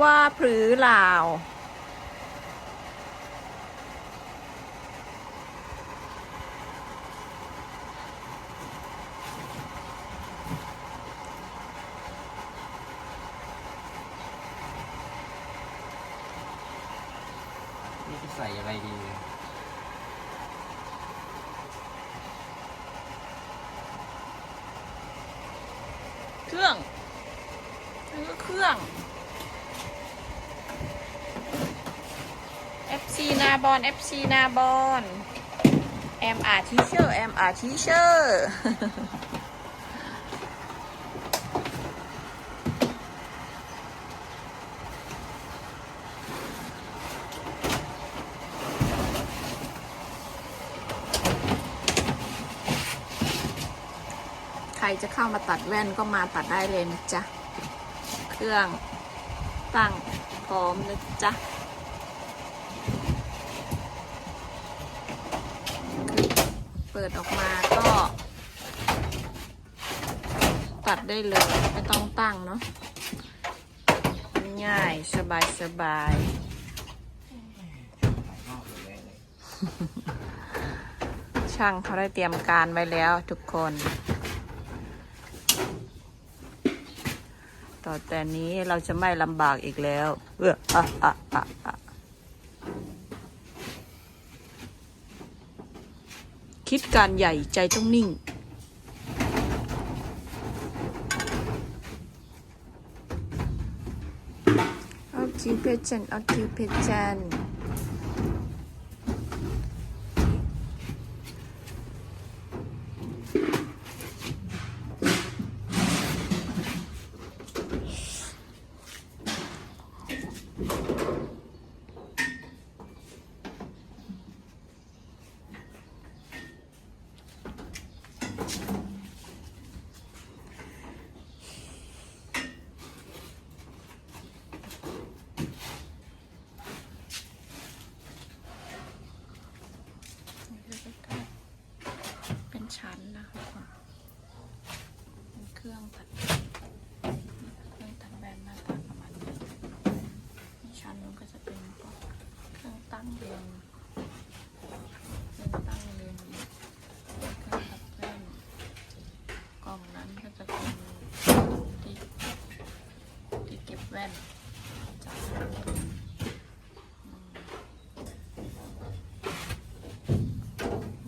ว่าพรือลาว นี่จะใส่อะไรดีเครื่องนี่ก็เครื่อง FC นาบอน FC นาบอนแอมอาร์ทีเชอร์แอมอาร์ทีเชอร์ใครจะเข้ามาตัดแว่นก็มาตัดได้เลยนะจ๊ะ เครื่องตั้งพร้อมนะจ๊ะ เปิดออกมาก็ ตัดได้เลยไม่ต้องตั้งเนาะง่ายสบายสบาย ช่างเขาได้เตรียมการไว้แล้วทุกคน ต่อแต่นี้เราจะไม่ลำบากอีกแล้ว เอออะอะอะอะ คิดการใหญ่ใจต้องนิ่งเอาจิวเพ ชั้นนะคะเป็นเครื่องตัดเครื่องตัดแบบหน้าตาประมาณนี้ชั้นนึงก็จะเป็นเครื่องตั้งเรียงเครื่องตั้งเรียงเครื่องตัดแว่นกล่องนั้นก็จะเป็นที่ที่เก็บแว่นจาก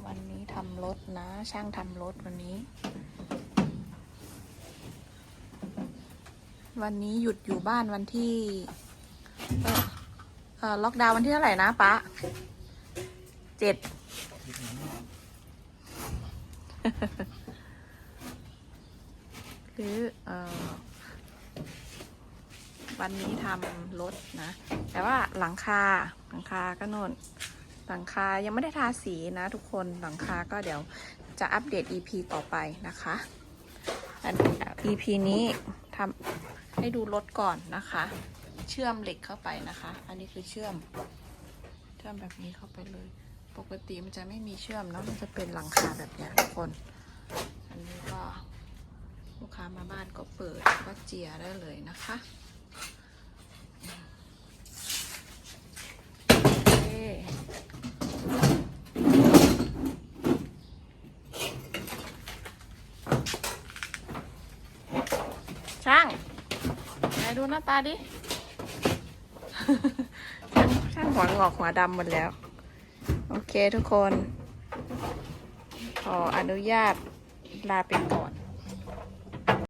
วันนี้ทำ รถนะ ช่างทำรถวันนี้ วันนี้หยุดอยู่บ้านวันที่เออล็อกดาวน์วันที่เท่าไหร่นะป๊าเจ็ดหรือเออวันนี้ทำรถนะ แต่ว่าหลังคาหลังคาก็โน่น หลังคายังไม่ได้ทาสีนะทุกคนหลังคาก็เดี๋ยวจะอัปเดต EP ต่อไปนะคะอัน EP นี้ทำให้ดูรถก่อนนะคะ เชื่อมเหล็กเข้าไปนะคะ อันนี้คือเชื่อม เชื่อมแบบนี้เข้าไปเลย ปกติมันจะไม่มีเชื่อมเนาะมันจะเป็นหลังคาแบบนี้ทุกคน อันนี้ก็ลูกค้ามาบ้านก็เปิดก็เจียได้เลยนะคะโอเค ช่าง ไหนดูหน้าตาดิช่างช่างหัวงอกหัวดำหมดแล้ว โอเคทุกคน ขออนุญาตลาไปก่อน